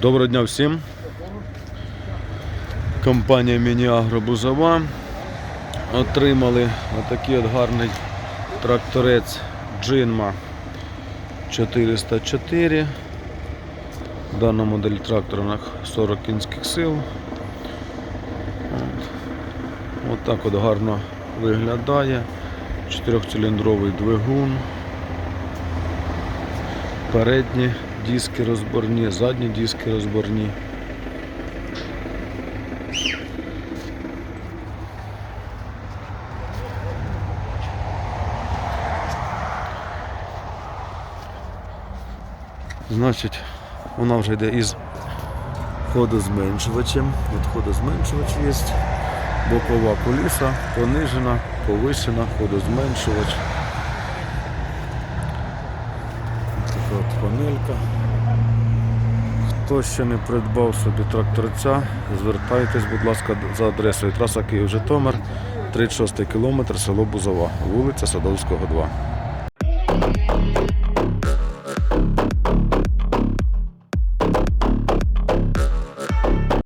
Доброго дня всім. Компанія Мініагро Бузова отримали отакий от гарний тракторець Джинма 404. Дана модель трактора на 40 кінських сил. От. Так от гарно виглядає. Чотирьохциліндровий двигун. Передні диски розборні, задні диски розборні. Значить, вона вже йде із ходозменшувачем. От ходозменшувач є. Бокова коліса, понижена, повишена, ходозменшувач. Панелька. Хто ще не придбав собі тракторця, звертайтесь, будь ласка, за адресою траса Київ-Житомир, 36 кілометр, село Бузова, вулиця Садовського, 2.